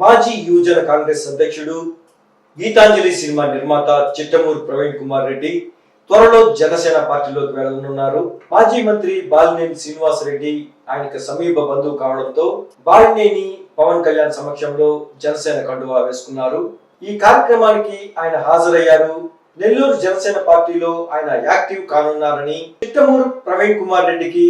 మాజీ యువజన కాంగ్రెస్ అధ్యక్షుడు గీతాంజలి సినిమా నిర్మాత చిట్టమూరు ప్రవీణ్ కుమార్ రెడ్డి త్వరలో జనసేన పార్టీలోకి వెళ్ళనున్నారు మాజీ మంత్రి బాలినేని శ్రీనివాస్ రెడ్డి ఆయనకు సమీప బంధువు కావడంతో బాలినేని పవన్ కళ్యాణ్ సమక్షంలో జనసేన కండువా వేసుకున్నారు. ఈ కార్యక్రమానికి ఆయన హాజరయ్యారు. నెల్లూరు జనసేన పార్టీలో ఆయన యాక్టివ్ కానున్నారని చిట్టమూరు ప్రవీణ్ కుమార్ రెడ్డికి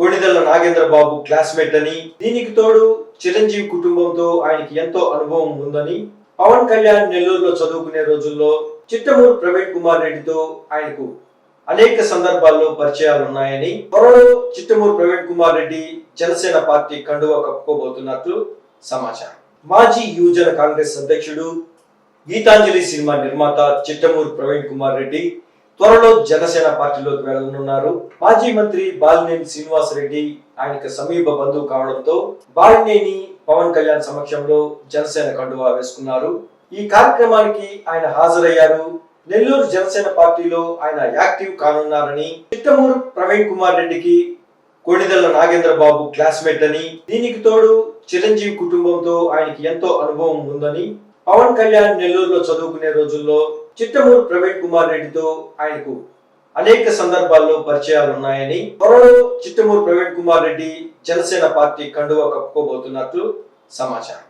కోడిదల్ల నాగేంద్ర బాబు క్లాస్మేట్ అని దీనికి తోడు చిరంజీవి కుటుంబంతో ఆయనకి ఎంతో అనుభవం ఉందని పవన్ కళ్యాణ్ నెల్లూరులో చదువుకునే రోజుల్లో చిట్టమూరు ప్రవీణ్ కుమార్ రెడ్డితో ఆయనకు అనేక సందర్భాల్లో పరిచయాలు ఉన్నాయని త్వరలో చిట్టమూరు ప్రవీణ్ కుమార్ రెడ్డి జనసేన పార్టీ కండువా కప్పుకోబోతున్నట్లు సమాచారం. మాజీ యువజన కాంగ్రెస్ అధ్యక్షుడు గీతాంజలి సినిమా నిర్మాత చిట్టమూరు ప్రవీణ్ కుమార్ రెడ్డి త్వరలో జనసేన పార్టీలోకి వెళ్ళనున్నారు మాజీ మంత్రి బాలినేని శ్రీనివాస్ రెడ్డి ఆయనకు సమీప బంధువు కావడంతో బాలినేని పవన్ కళ్యాణ్ సమక్షంలో జనసేన కండువా వేసుకున్నారు. ఈ కార్యక్రమానికి ఆయన హాజరయ్యారు. నెల్లూరు జనసేన పార్టీలో ఆయన యాక్టివ్ కానున్నారని చిట్టమూరు ప్రవీణ్ కుమార్ రెడ్డికి కోడిదల్ల నాగేంద్ర బాబు క్లాస్మేట్ అని దీనికి తోడు చిరంజీవి కుటుంబంతో ఆయనకి ఎంతో అనుభవం ఉందని పవన్ కళ్యాణ్ నెల్లూరులో చదువుకునే రోజుల్లో చిట్టమూరు ప్రవీణ్ కుమార్ రెడ్డితో ఆయనకు అనేక సందర్భాల్లో పరిచయాలు ఉన్నాయని త్వరలో చిట్టమూరు ప్రవీణ్ కుమార్ రెడ్డి జనసేన పార్టీ కండువా కప్పుకోబోతున్నట్లు సమాచారం.